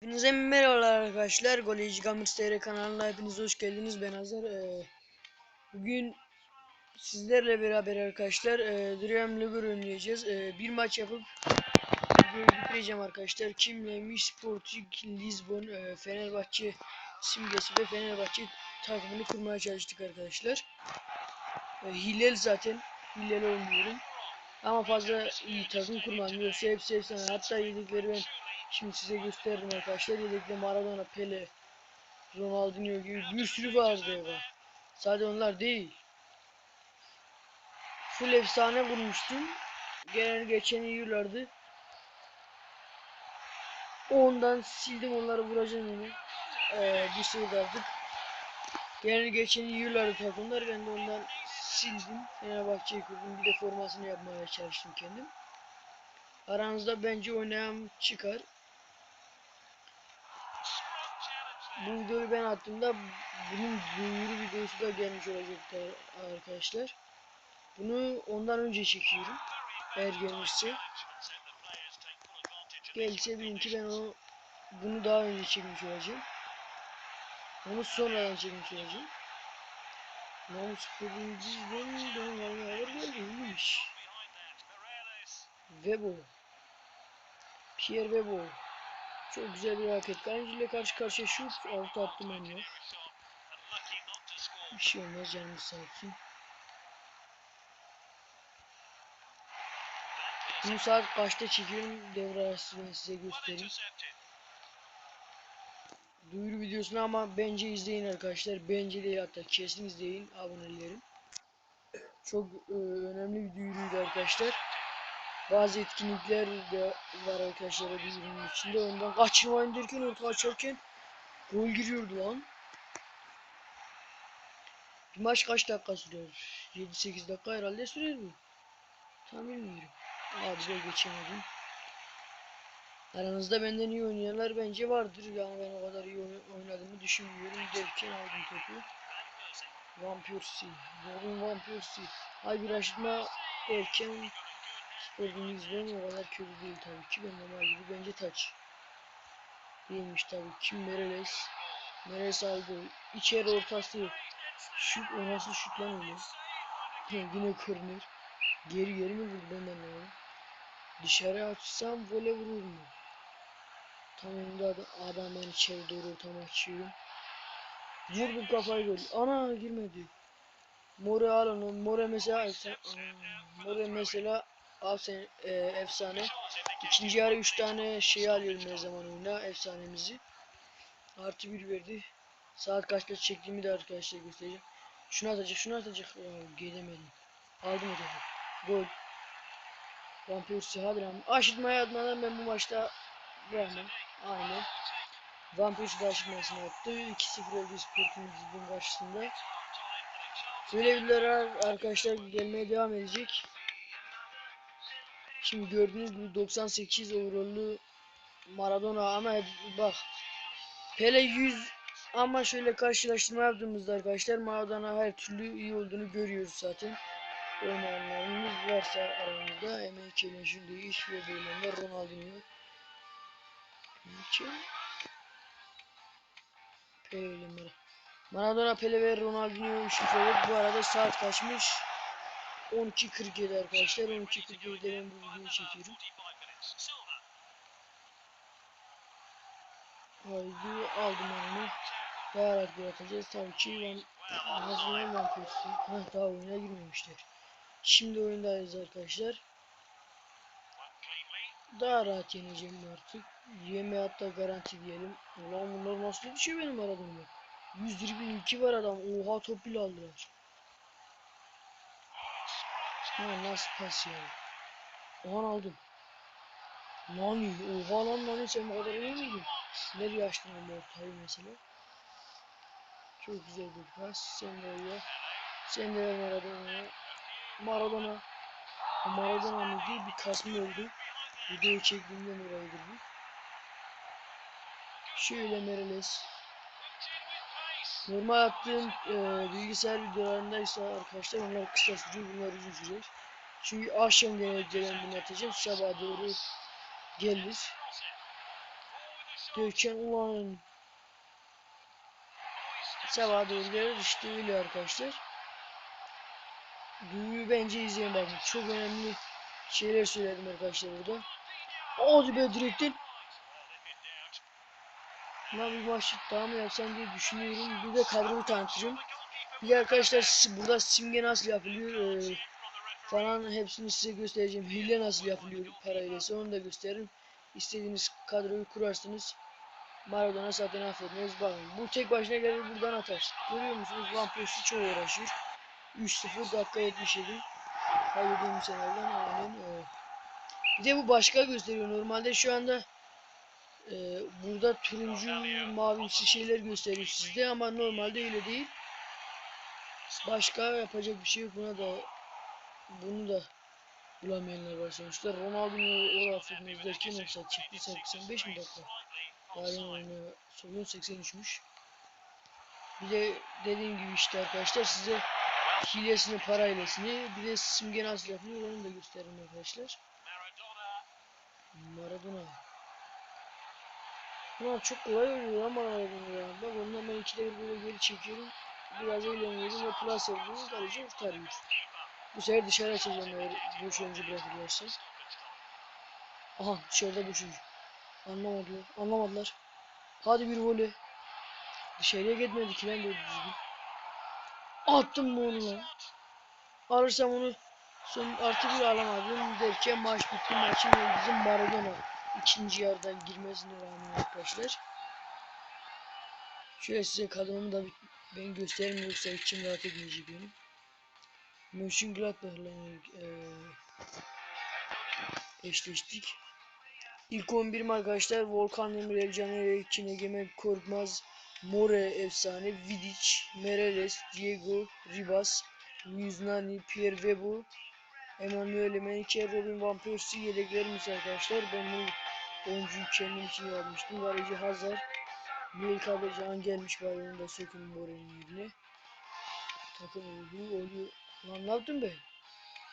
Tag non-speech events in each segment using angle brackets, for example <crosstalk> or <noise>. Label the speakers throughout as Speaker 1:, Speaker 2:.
Speaker 1: Hepinize merhabalar arkadaşlar. Goleci Gamers TR kanalına hepiniz hoş geldiniz. Ben Hazar. Ee, bugün sizlerle beraber arkadaşlar e, Dream League oynayacağız. Ee, bir maç yapıp videoyu bitireceğim arkadaşlar. Kimleymiş? Sporting Lisbon, e, Fenerbahçe simgesi ve Fenerbahçe takımını kurmaya çalıştık arkadaşlar. E, hilel zaten. Hileli oynuyorum. Ama fazla iyi takım kurmadım. Yoksa hepsi efsane. Hatta yedikleri ben Şimdi size gösterdim arkadaşlar. Yedekte Maradona, Pele, Ronaldinho gibi bir sürü vardı ya. Sadece onlar değil. Full efsane vurmuştum. Genel geçen yıllardı. Ondan sildim onları vuracağım. Ee, bir sürü de artık. Genel geçen yıllardı takımlar. Ben de ondan sildim. Fenerbahçe'yi kurdum. Bir de formasını yapmaya çalıştım kendim. Aranızda bence oynayan çıkar. Bu videoyu ben attığımda bunun duyuru videosu da gelmiş olacaktı arkadaşlar. Bunu ondan önce çekiyorum. Eğer gelmişse. Gelirse bilin ki ben o bunu daha önce çekmiş olacağım. Onu sonradan çekmiş olacağım. Namus Kırmızı'dan benim haber geldi. İyiymiş. Vebo. Pierre Vebo. Çok güzel bir hareket. Kaleci ile karşı karşıya şut. Altı attım onu. Bir şey olmaz canımız olsun. Bunu saat kaçta çekiyorum devre arası size göstereyim. Duyuru videosunu ama bence izleyin arkadaşlar. Bence değil hatta kesin izleyin abonelerim. Çok e, önemli bir duyuruydu arkadaşlar. Bazı etkinlikler de var arkadaşlar duyurunun içinde. Ondan kaçırmayın derken orta açarken gol giriyordu lan. Bir maç kaç dakika sürer? 7-8 dakika herhalde sürer mi? Tam bilmiyorum. Abi ben geçemedim. Aranızda benden iyi oynayanlar bence vardır. Yani ben o kadar iyi oyn- oynadığımı düşünmüyorum. Derken aldım topu. Robin Van Persie. Ay bir aşırtma erken Sporting Lisbon o kadar kötü değil tabii ki. Ben normal gibi bence taç. Değilmiş tabii ki. Mereles. Mereles aldı. İçeri ortası. Şut o nasıl şut lan? <laughs> Yine korner. Geri geri mi vurdu ben anlamadım. Dışarı açsam vole vurur mu? Tam önünde adam, adam ben içeri doğru tam açıyorum. Vurdum kafayı gol. Ana girmedi. More al onu. More mesela More mesela al sen e, efsane. İkinci yarı 3 tane şey alıyorum her zaman oyuna efsanemizi. Artı bir verdi. Saat kaçta çektiğimi de arkadaşlar göstereceğim. Şunu atacak, şunu atacak. Ya gelemedim. Aldım topu. Gol. Vampirsi hadi lan. Aşırtmaya atmadan ben bu maçta vermem. Aynen. Vampirsi de aşırtmasını attı. 2-0 oldu Sporting Lisbon karşısında. Böyle arkadaşlar gelmeye devam edecek. Şimdi gördüğünüz gibi 98 overall'lu Maradona ama bak Pele 100 ama şöyle karşılaştırma yaptığımızda arkadaşlar Maradona her türlü iyi olduğunu görüyoruz zaten. Oynayanlarımız varsa aramızda emek ile şimdi iş ve bölümler Ronaldinho. Kim? Pele Maradona, Pele ve Ronaldinho forvet. Bu arada saat kaçmış? 12.47 arkadaşlar. 12.47'de ben bu videoyu çekiyorum. Haydi aldım onu. Daha rahat bir atacağız. Tabii ki ben hazırlayan ben pesti. Heh daha oyuna girmemişler. Şimdi oyundayız arkadaşlar. Daha rahat yeneceğim artık. Yeme hatta garanti diyelim. Ulan bunlar nasıl bir şey benim aradığımda. 122 var adam. Oha top bile aldılar. Ha nasıl pas ya? Oha aldım. Nani? Oha lan Nani sen bu kadar iyi miydin? Nereye açtın ama ortayı mesela? Çok güzel bir pas. Sen de oraya. Sen de. Maradona. Bu Maradona mı değil bir kasma oldu. Videoyu çektiğimden dolayıdır bu. Şöyle Mereles. Normal attığım e, bilgisayar videolarındaysa arkadaşlar onlar kısa sürüyor bunlar uzun sürer. Çünkü akşam gelen bunu atacağım sabah doğru gelir. Derken ulan sabaha doğru gelir işte öyle arkadaşlar. Duyuyu bence izleyin bakın. Çok önemli şeyler söyledim arkadaşlar burada. Hadi be direktin. Lan bir maç daha mı yapsam diye düşünüyorum. Bir de kadroyu tanıtacağım. Bir de arkadaşlar burada simge nasıl yapılıyor ee, falan hepsini size göstereceğim. Hile nasıl yapılıyor parayla onu da gösteririm. İstediğiniz kadroyu kurarsınız. Maradona zaten affediniz. Bakın bu tek başına gelir buradan atar. Görüyor musunuz? Van çok uğraşıyor. 3-0 dakika 77. Kaybettiğim senelerden aynen o. Bir de bu başka gösteriyor. Normalde şu anda e, burada turuncu mavimsi şeyler gösteriyor sizde ama normalde öyle değil. Başka yapacak bir şey yok buna da bunu da bulamayanlar var sonuçta. Ronaldo'yu oraya affediniz derken olsa çıktı 85 mi dakika? Tarihin oyunu son 83'müş. Bir de dediğim gibi işte arkadaşlar size hilesini para hilesini bir de simge nasıl yapılıyor onu da gösteririm arkadaşlar. Maradona. Ulan çok kolay oynuyor ama Maradona ya. Bak ondan ben ikide bir böyle geri çekiyorum. Biraz eğleniyorum ve plus yapıyorum. Kaleci kurtarıyor. Bu sefer dışarı açacağım eğer boş oyuncu bırakırlarsa. Aha dışarıda boş oyuncu. Anlamadılar. Anlamadılar. Hadi bir voley. Dışarıya gitmedi ki lan doğru düzgün. Attım onu lan? Alırsam onu son artı bir alamadım derken maç bitti. Maçın yıldızı Maradona. İkinci yarıdan girmesine rağmen arkadaşlar. Şöyle size kadromu da ben göstereyim yoksa içim rahat etmeyecek benim. Mönchengladbach'la eee eşleştik. İlk 11'im arkadaşlar Volkan Demirel, Caner Erkin, Egemen Korkmaz, More efsane, Vidic, Mereles, Diego Ribas, Luis Nani, Pierre Webu, Emmanuel Menike, Robin Van Persie yedeklerimiz arkadaşlar. Ben bu oyuncuyu kendim için yapmıştım. Kaleci Hazar, Milka ve Can gelmiş bari onu da sökün More'nin yerine. Takım oldu oluyor. Lan ne yaptın be?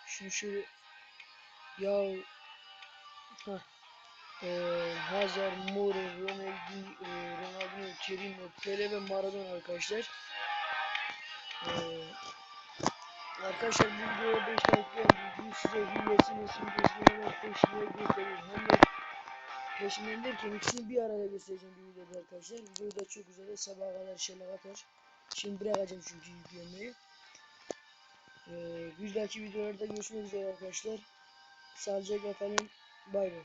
Speaker 1: Şunu şöyle ya Heh. Ee, Hazar, Mourinho, Ronaldo, e, Ronaldinho, Firmino, Pele ve Maradona arkadaşlar. Ee, arkadaşlar bu videoya 5 like geldi. Size hilesini, simgesini hemen peşine göstereyim. Hem de peşinden derken ikisini bir arada göstereceğim bir videoda arkadaşlar. Video da çok güzel. Sabaha kadar şeyler atar. Şimdi bırakacağım çünkü yüklemeyi. Ee, bir dahaki videolarda görüşmek üzere arkadaşlar. Sağlıcakla kalın. Bay bay.